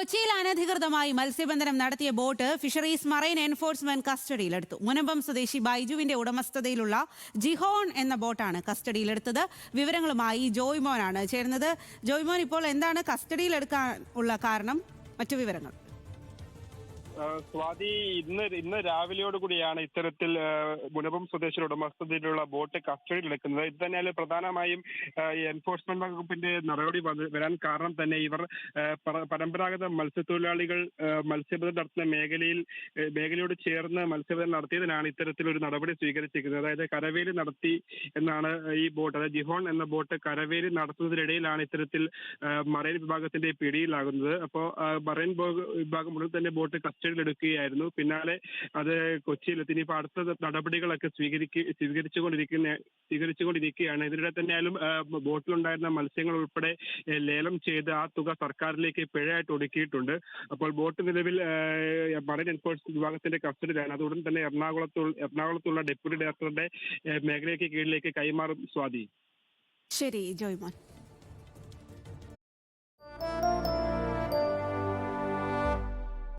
കൊച്ചിയിൽ അനധികൃതമായി മത്സ്യബന്ധനം നടത്തിയ ബോട്ട് ഫിഷറീസ് മറൈൻ എൻഫോഴ്സ്മെന്റ് കസ്റ്റഡിയിലെടുത്തു. മുനമ്പം സ്വദേശി ബൈജുവിന്റെ ഉടമസ്ഥതയിലുള്ള ജിഹോൺ എന്ന ബോട്ടാണ് കസ്റ്റഡിയിലെടുത്തത്. വിവരങ്ങളുമായി ജോയ്മോനാണ് ചേരുന്നത്. ജോയ്മോൻ ഇപ്പോൾ എന്താണ് കസ്റ്റഡിയിലെടുക്കാൻ ഉള്ള കാരണം? മറ്റു വിവരങ്ങൾ. സ്വാതി ഇന്ന് ഇന്ന് രാവിലെയോട് കൂടിയാണ് ഇത്തരത്തിൽ മുനമ്പം സ്വദേശിയുടെ ഉടമസ്ഥതയിലുള്ള ബോട്ട് കസ്റ്റഡിയിൽ എടുക്കുന്നത്. ഇത് തന്നെയാണ് പ്രധാനമായും എൻഫോഴ്സ്മെന്റ് വകുപ്പിന്റെ നടപടി വരാൻ കാരണം തന്നെ ഇവർ പരമ്പരാഗത മത്സ്യത്തൊഴിലാളികൾ മത്സ്യബന്ധം നടത്തുന്ന മേഖലയിൽ മേഖലയോട് ചേർന്ന് മത്സ്യബന്ധനം നടത്തിയതിനാണ് ഇത്തരത്തിലൊരു നടപടി സ്വീകരിച്ചിരിക്കുന്നത്. അതായത് കരവേലി നടത്തി എന്നാണ് ഈ ബോട്ട് അതായത് ജിഹോൺ എന്ന ബോട്ട് കരവേലി നടത്തുന്നതിനിടയിലാണ് ഇത്തരത്തിൽ മറൈൻ വിഭാഗത്തിന്റെ പിടിയിലാകുന്നത്. അപ്പോൾ മറൈൻ വിഭാഗം മുഴുവൻ തന്നെ ബോട്ട് കസ്റ്റഡിയിൽ എടുക്കുകയായിരുന്നു പിന്നാലെ അത് കൊച്ചിയിലെത്തി. ഇനിയിപ്പോൾ അടുത്ത നടപടികളൊക്കെ സ്വീകരിക്ക സ്വീകരിച്ചുകൊണ്ടിരിക്കുന്ന സ്വീകരിച്ചുകൊണ്ടിരിക്കുകയാണ്. ഇതിനിടെ തന്നെ ആയാലും ബോട്ടിലുണ്ടായിരുന്ന മത്സ്യങ്ങൾ ഉൾപ്പെടെ ലേലം ചെയ്ത് ആ തുക സർക്കാരിലേക്ക് പിഴയായിട്ട് ഒടുക്കിയിട്ടുണ്ട്. അപ്പോൾ ബോട്ട് നിലവിൽ മറൈൻ എൻഫോഴ്സ്മെന്റ് വിഭാഗത്തിന്റെ കസ്റ്റഡിയിലാണ്. അതുടൻ തന്നെ എറണാകുളത്തു എറണാകുളത്തുള്ള ഡെപ്യൂട്ടി ഡയറക്ടറുടെ മേഖലയ്ക്ക് കീഴിലേക്ക് കൈമാറും സ്വാതി. ശരി ജോയ്മോൻ.